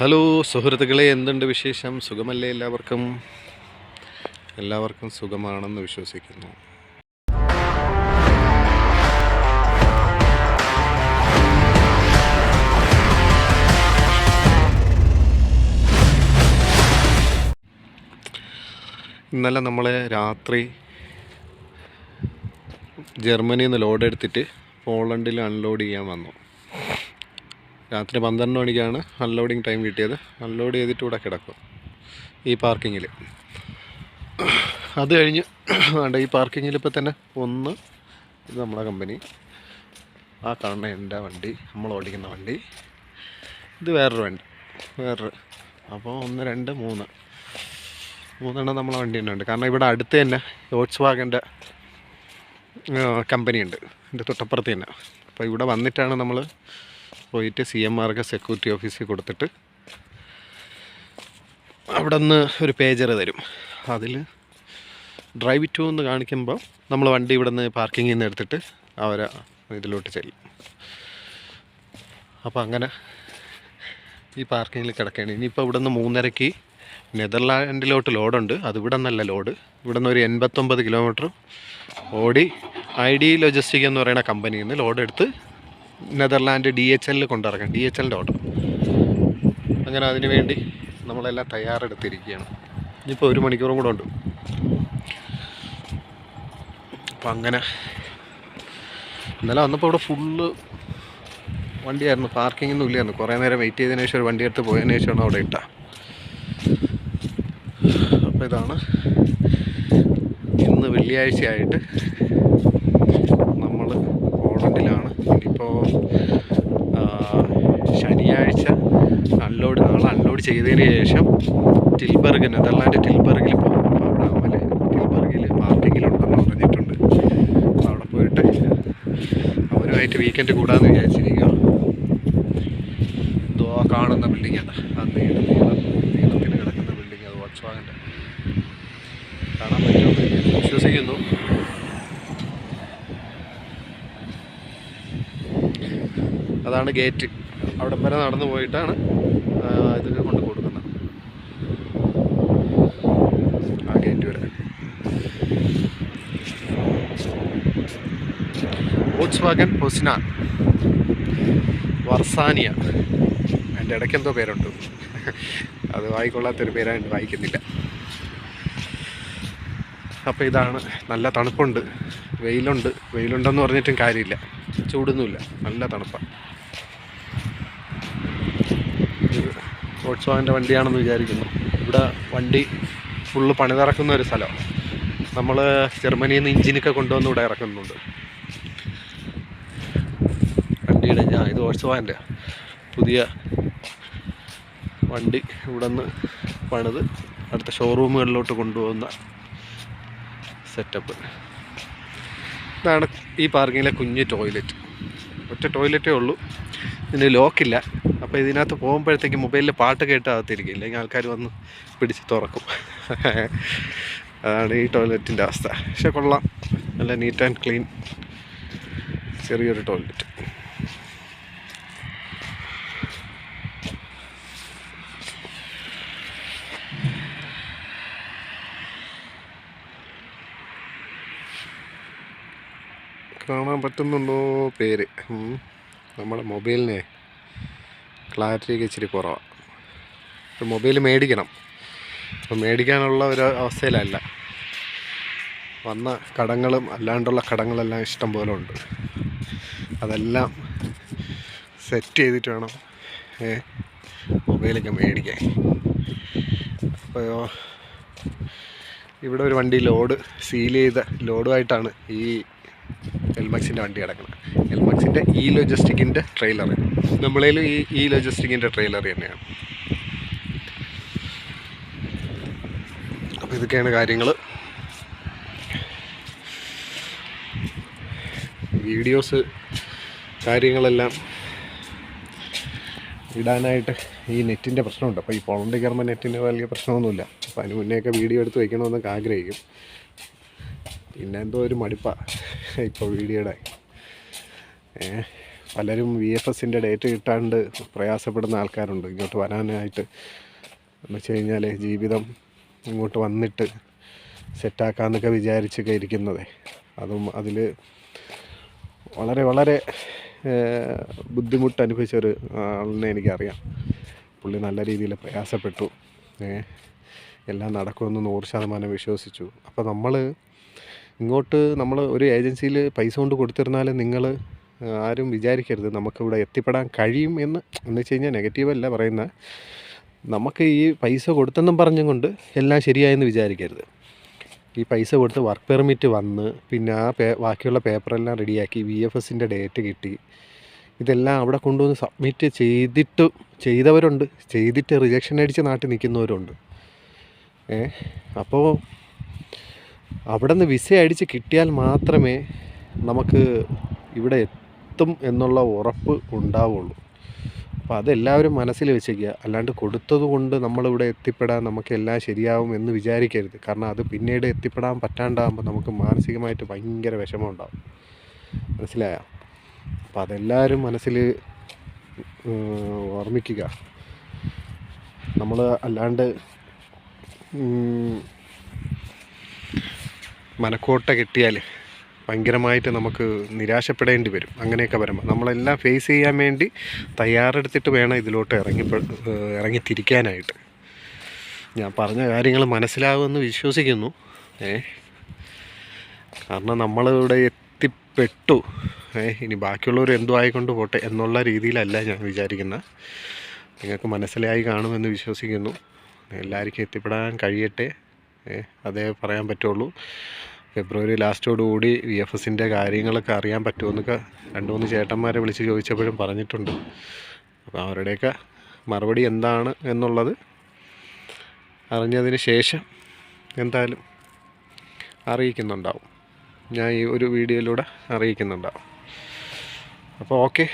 Hello സുഹൃത്തുക്കളെ എന്തുണ്ട് വിശേഷം? സുഖമല്ലേ എല്ലാവർക്കും? എല്ലാവർക്കും സുഖമാണെന്ന് വിശ്വസിക്കുന്നു. ഇന്നലെ നമ്മൾ രാത്രി ജർമ്മനിയിൽ നിന്ന് ലോഡ് എടുത്തിട്ട് പോളണ്ടിൽ അൺലോഡ് ചെയ്യാൻ വന്നു. രാത്രി പന്ത്രണ്ട് മണിക്കാണ് അൺലോഡിങ് ടൈം കിട്ടിയത്. അൺലോഡ് ചെയ്തിട്ട് ഇവിടെ കിടക്കും ഈ പാർക്കിങ്ങിൽ. അത് കഴിഞ്ഞ് വേണ്ട ഈ പാർക്കിങ്ങിൽ ഇപ്പോൾ തന്നെ ഒന്ന് ഇത് നമ്മളെ കമ്പനി. ആ കാണുന്ന എന്റെ വണ്ടി നമ്മൾ ഓടിക്കുന്ന വണ്ടി. ഇത് വേറൊരു വണ്ടി വേറൊരു. അപ്പോൾ ഒന്ന് രണ്ട് മൂന്ന്. മൂന്നെണ്ണം നമ്മളെ വണ്ടി തന്നെ ഉണ്ട്. കാരണം ഇവിടെ അടുത്ത് തന്നെ ഓട്സ് വാഗന്റെ കമ്പനിയുണ്ട്. എന്റെ തൊട്ടപ്പുറത്ത് തന്നെ. അപ്പോൾ ഇവിടെ വന്നിട്ടാണ് നമ്മൾ പോയിട്ട് സി എം ആർക്ക് സെക്യൂരിറ്റി ഓഫീസിൽ കൊടുത്തിട്ട് അവിടെ നിന്ന് ഒരു പേജർ തരും. അതിൽ ഡ്രൈവ് ടു എന്ന് കാണിക്കുമ്പോൾ നമ്മൾ വണ്ടി ഇവിടെ നിന്ന് പാർക്കിങ്ങിൽ നിന്ന് എടുത്തിട്ട് അവരെ ഇതിലോട്ട് ചെല്ലും. അപ്പോൾ അങ്ങനെ ഈ പാർക്കിങ്ങിൽ കിടക്കുകയാണ്. ഇനിയിപ്പോൾ ഇവിടെ നിന്ന് മൂന്നരയ്ക്ക് നെതർലാൻഡിലോട്ട് ലോഡുണ്ട്. അത് ഇവിടെ നിന്നല്ല ലോഡ്. ഇവിടെ നിന്ന് ഒരു എൺപത്തൊമ്പത് കിലോമീറ്റർ ഓടി ഐ ഡി ലോജിസ്റ്റിക് എന്ന് പറയുന്ന കമ്പനിയിൽ നിന്ന് ലോഡ് എടുത്ത് നെതർലാൻഡ് ഡി എച്ച് എല്ലിൽ കൊണ്ടിറങ്ങാം ഡി എച്ച് എല്ലിന്റെ ഓർഡർ അങ്ങനെ അതിന് വേണ്ടി നമ്മളെല്ലാം തയ്യാറെടുത്തിരിക്കുകയാണ്. ഇനിയിപ്പോൾ ഒരു മണിക്കൂറും കൂടെ ഉണ്ട്. അപ്പം അങ്ങനെ. ഇന്നലെ വന്നപ്പോൾ ഇവിടെ ഫുള്ള് വണ്ടിയായിരുന്നു. പാർക്കിംഗ് ഒന്നും ഇല്ലായിരുന്നു. കുറേ നേരം വെയിറ്റ് ചെയ്തതിന് ശേഷം ഒരു വണ്ടി എടുത്ത് പോയതിന് ശേഷമാണ് അവിടെ ഇട്ട. അപ്പോൾ ഇതാണ് ഇന്ന് വെള്ളിയാഴ്ചയായിട്ട് നമ്മൾ പോളണ്ടിലാണ് ഇനിയിപ്പോൾ ശനിയാഴ്ച അൺലോഡ് നാളെ അൺലോഡ് ചെയ്തതിന് ശേഷം ടിൽബർഗ് നെതർലാൻഡ് ടിൽബർഗിൽ പോകും അപ്പോൾ അവിടെ അമൽ ടിൽബർഗിൽ പാർക്കിങ്ങിലുണ്ടെന്ന് പറഞ്ഞിട്ടുണ്ട്. അപ്പോൾ അവിടെ പോയിട്ട് അവരുമായിട്ട് വീക്കെൻഡ് കൂടാന്ന് വിചാരിച്ചിരിക്കുക ആ കാണുന്ന ബിൽഡിംഗ് നീള നീളം നീളത്തിൽ കിടക്കുന്ന ബിൽഡിംഗ് അത് വാട്സ്വാഗന്റെ കാണാൻ പറ്റുമെന്ന് വിശ്വസിക്കുന്നു. അതാണ് ഗേറ്റ് അവിടം വരെ നടന്നു പോയിട്ടാണ് ഇതൊക്കെ കൊണ്ട് കൊടുക്കുന്നത്. ആ ഗേറ്റ് വരെ വോക്സ് വാഗൻ പൊസ്ന വർസാനിയ എന്റെ ഇടയ്ക്ക് എന്തോ പേരുണ്ട്. അത് വായിക്കൊള്ളാത്തൊരു പേരായിട്ട് വായിക്കുന്നില്ല. അപ്പോൾ ഇതാണ് നല്ല തണുപ്പുണ്ട്. വെയിലുണ്ട്. വെയിലുണ്ടെന്ന് പറഞ്ഞിട്ടും കാര്യമില്ല. ചൂടൊന്നുമില്ല. നല്ല തണുപ്പാണ് ഇത് വണ്ടിയാണെന്ന് വിചാരിക്കുന്നു. ഇവിടെ വണ്ടി ഫുള്ള് പണിതിറക്കുന്ന ഒരു സ്ഥലമാണ് നമ്മൾ ജർമ്മനിയിൽ നിന്ന് ഇഞ്ചിനൊക്കെ കൊണ്ടുവന്ന് ഇവിടെ ഇറക്കുന്നുണ്ട്. വണ്ടിയുടെ ഞാൻ ഇത് വോട്സ്വാഗന്റെ പുതിയ വണ്ടി ഇവിടെ നിന്ന് പണിത് അടുത്ത ഷോറൂമുകളിലോട്ട് കൊണ്ടുപോകുന്ന സെറ്റപ്പ് ഇതാണ് ഈ പാർക്കിങ്ങിലെ കുഞ്ഞ് ടോയ്ലറ്റ് ഒറ്റ ടോയ്ലറ്റേ ഉള്ളൂ. ഇതിന് ലോക്കില്ല. അപ്പോൾ ഇതിനകത്ത് പോകുമ്പോഴത്തേക്ക് മൊബൈലിൽ പാട്ട് കേട്ടാകത്തിരിക്കും ഇല്ലെങ്കിൽ ആൾക്കാർ വന്ന് പിടിച്ച് തുറക്കും. അതാണ് ഈ ടോയ്ലറ്റിന്റെ അവസ്ഥ. പക്ഷെ കൊള്ളാം. നല്ല നീറ്റ് ആൻഡ് ക്ലീൻ ചെറിയൊരു ടോയ്ലറ്റ്. കാണാൻ പറ്റുന്നുണ്ടോ പേര്? ഉം. നമ്മുടെ മൊബൈലിനെ ക്ലാരിറ്റിയൊക്കെ ഇച്ചിരി കുറവാണ് മൊബൈൽ മേടിക്കണം. അപ്പം മേടിക്കാനുള്ള ഒരു അവസ്ഥയിലല്ല. വന്ന കടങ്ങളും അല്ലാണ്ടുള്ള കടങ്ങളെല്ലാം ഇഷ്ടം പോലെ ഉണ്ട്. അതെല്ലാം സെറ്റ് ചെയ്തിട്ട് വേണം മൊബൈലൊക്കെ മേടിക്കാൻ. അപ്പോൾ ഇവിടെ ഒരു വണ്ടി ലോഡ് സീൽ ചെയ്ത ലോഡുമായിട്ടാണ് ഈ എൽമക്സിന്റെ വണ്ടി കിടക്കണം. എൽമാക്സിന്റെ ഇ ലോജിസ്റ്റിക്കിന്റെ ട്രെയിലർ നമ്മളേലും ഈ ഇ ലോജിസ്റ്റിക്കിന്റെ ട്രെയിലർ തന്നെയാണ്. അപ്പോൾ ഇതൊക്കെയാണ് കാര്യങ്ങൾ വീഡിയോസ് കാര്യങ്ങളെല്ലാം ഇടാനായിട്ട് ഈ നെറ്റിന്റെ പ്രശ്നമുണ്ട്. അപ്പോൾ ഈ പോളണ്ടി കയറുമ്പോൾ നെറ്റിന് വലിയ പ്രശ്നമൊന്നുമില്ല. അപ്പോൾ അതിന് മുന്നേയൊക്കെ വീഡിയോ എടുത്ത് വയ്ക്കണമെന്നൊക്കെ ആഗ്രഹിക്കും. പിന്നെ എന്തോ ഒരു മടുപ്പാണ് ഇപ്പോൾ വീഡിയോയുടെ. പലരും വി എഫ് എസിന്റെ ഡേറ്റ് കിട്ടാണ്ട് പ്രയാസപ്പെടുന്ന ആൾക്കാരുണ്ട്. ഇങ്ങോട്ട് വരാനായിട്ട് എന്ന് വെച്ച് കഴിഞ്ഞാൽ ജീവിതം ഇങ്ങോട്ട് വന്നിട്ട് സെറ്റാക്കാന്നൊക്കെ വിചാരിച്ചൊക്കെ ഇരിക്കുന്നത്. അതും അതിൽ വളരെ വളരെ ബുദ്ധിമുട്ട് അനുഭവിച്ച ഒരു ആളിനെ എനിക്കറിയാം. പുള്ളി നല്ല രീതിയിൽ പ്രയാസപ്പെട്ടു. എല്ലാം നടക്കുമെന്ന് നൂറ് ശതമാനം വിശ്വസിച്ചു. അപ്പോൾ നമ്മൾ ഇങ്ങോട്ട് നമ്മൾ ഒരു ഏജൻസിയിൽ പൈസ കൊണ്ട് കൊടുത്തിരുന്നാൽ നിങ്ങൾ ആരും വിചാരിക്കരുത്. നമുക്കിവിടെ എത്തിപ്പെടാൻ കഴിയും എന്ന്. എന്ന് വെച്ച് കഴിഞ്ഞാൽ നെഗറ്റീവല്ല പറയുന്നത് നമുക്ക് ഈ പൈസ കൊടുത്തെന്നും പറഞ്ഞും കൊണ്ട് എല്ലാം ശരിയായെന്ന് വിചാരിക്കരുത്. ഈ പൈസ കൊടുത്ത് വർക്ക് പെർമിറ്റ് വന്ന് പിന്നെ ആ പേ ബാക്കിയുള്ള പേപ്പറെല്ലാം റെഡിയാക്കി വി എഫ് എസിന്റെ ഡേറ്റ് കിട്ടി. ഇതെല്ലാം അവിടെ കൊണ്ടുവന്ന് സബ്മിറ്റ് ചെയ്തിട്ട് ചെയ്തവരുണ്ട്. ചെയ്തിട്ട് റിജക്ഷൻ അടിച്ച് നാട്ടിൽ നിൽക്കുന്നവരുണ്ട്. ഏ? അപ്പോൾ അവിടെ നിന്ന് വിസ അടിച്ച് കിട്ടിയാൽ മാത്രമേ നമുക്ക് ഇവിടെ എത്തും എന്നുള്ള ഉറപ്പ് ഉണ്ടാവുള്ളൂ. അപ്പോൾ അതെല്ലാവരും മനസ്സിൽ വെച്ചേക്കുക. അല്ലാണ്ട് കൊടുത്തതുകൊണ്ട് നമ്മളിവിടെ എത്തിപ്പെടാൻ നമുക്ക് എല്ലാം ശരിയാവും എന്ന് വിചാരിക്കരുത്. കാരണം അത് പിന്നീട് എത്തിപ്പെടാൻ പറ്റാണ്ടാകുമ്പോൾ നമുക്ക് മാനസികമായിട്ട് ഭയങ്കര വിഷമം ഉണ്ടാവും മനസ്സിലായോ? അപ്പോൾ അതെല്ലാവരും മനസ്സിൽ ഓർമ്മിക്കുക. നമ്മൾ അല്ലാണ്ട് മനക്കോട്ട കിട്ടിയാൽ ഭയങ്കരമായിട്ട് നമുക്ക് നിരാശപ്പെടേണ്ടി വരും. അങ്ങനെയൊക്കെ വരുമ്പോൾ നമ്മളെല്ലാം ഫേസ് ചെയ്യാൻ വേണ്ടി തയ്യാറെടുത്തിട്ട് വേണം ഇതിലോട്ട് ഇറങ്ങി ഇറങ്ങിത്തിരിക്കാനായിട്ട്. ഞാൻ പറഞ്ഞ കാര്യങ്ങൾ മനസ്സിലാവുമെന്ന് വിശ്വസിക്കുന്നു. ഏ കാരണം നമ്മളിവിടെ എത്തിപ്പെട്ടു. ഏ ഇനി ബാക്കിയുള്ളവർ എന്തോ ആയിക്കൊണ്ട് പോട്ടെ എന്നുള്ള രീതിയിലല്ല ഞാൻ വിചാരിക്കുന്നത്. നിങ്ങൾക്ക് മനസ്സിലായി കാണുമെന്ന് വിശ്വസിക്കുന്നു. എല്ലാവർക്കും എത്തിപ്പെടാൻ കഴിയട്ടെ. അതേ പറയാൻ പറ്റുള്ളൂ. ഫെബ്രുവരി ലാസ്റ്റോടുകൂടി വി എഫ് എസിന്റെ കാര്യങ്ങളൊക്കെ അറിയാൻ പറ്റുമെന്നൊക്കെ രണ്ട് മൂന്ന് ചേട്ടന്മാരെ വിളിച്ച് ചോദിച്ചപ്പോഴും പറഞ്ഞിട്ടുണ്ട്. അപ്പോൾ അവരുടെയൊക്കെ മറുപടി എന്താണ് എന്നുള്ളത് അറിഞ്ഞതിന് ശേഷം എന്തായാലും അറിയിക്കുന്നുണ്ടാവും. ഞാൻ ഈ ഒരു വീഡിയോയിലൂടെ അറിയിക്കുന്നുണ്ടാവും. അപ്പോൾ ഓക്കെ.